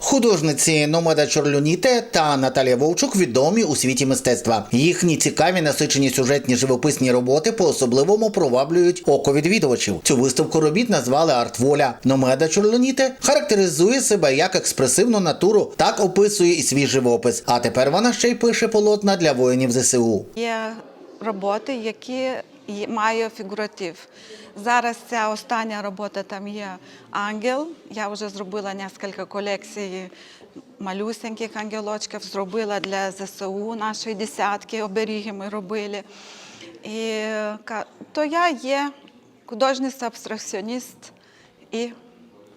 Художниці Номада Чорлюніте та Наталія Вовчук відомі у світі мистецтва. Їхні цікаві насичені сюжетні живописні роботи по-особливому приваблюють око відвідувачів. Цю виставку робіт назвали Артволя. Номада Чорлюніте характеризує себе як експресивну натуру, так описує і свій живопис. А тепер вона ще й пише полотна для воїнів ЗСУ. Є роботи, які мають фігуратив. Зараз ця остання робота там є ангел. Я вже зробила кілька колекцій малюсеньких ангелочків, зробила для ЗСУ нашої десятки, оберіги ми робили. І то я є художниця абстракціоніст і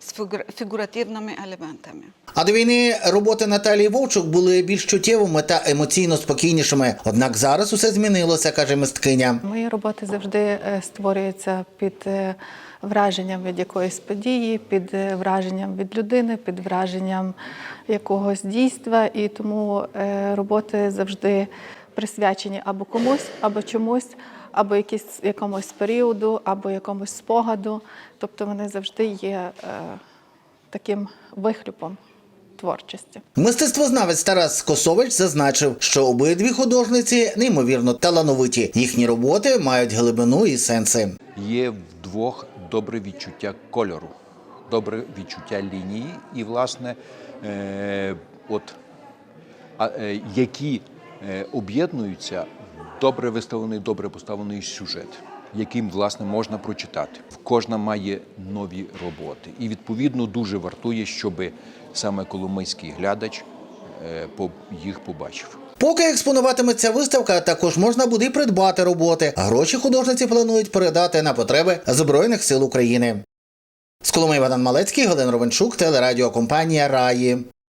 з фігур- фігуративними елементами. А до війни роботи Наталії Вовчук були більш чуттєвими та емоційно спокійнішими. Однак зараз усе змінилося, каже мисткиня. Мої роботи завжди е, створюються під е, враженням від якоїсь події, під е, враженням від людини, під враженням якогось дійства. І тому роботи завжди присвячені або комусь, або чомусь, або якісь, якомусь періоду, або якомусь спогаду. Тобто вони завжди є е, таким вихлюпом творчості. Мистецтвознавець Тарас Косович зазначив, що обидві художниці неймовірно талановиті. Їхні роботи мають глибину і сенси. Є вдвох добре відчуття кольору, добре відчуття лінії, і, власне, е, от, а, е, які е, об'єднуються добре виставлений, добре поставлений сюжет, яким, власне, можна прочитати. Кожна має нові роботи. І, відповідно, дуже вартує, щоб саме коломийський глядач е, їх побачив. Поки експонуватиметься виставка, також можна буде й придбати роботи. Гроші художниці планують передати на потреби Збройних сил України. З Богдан Малецький, Галина Ровенчук, телерадіокомпанія Раї.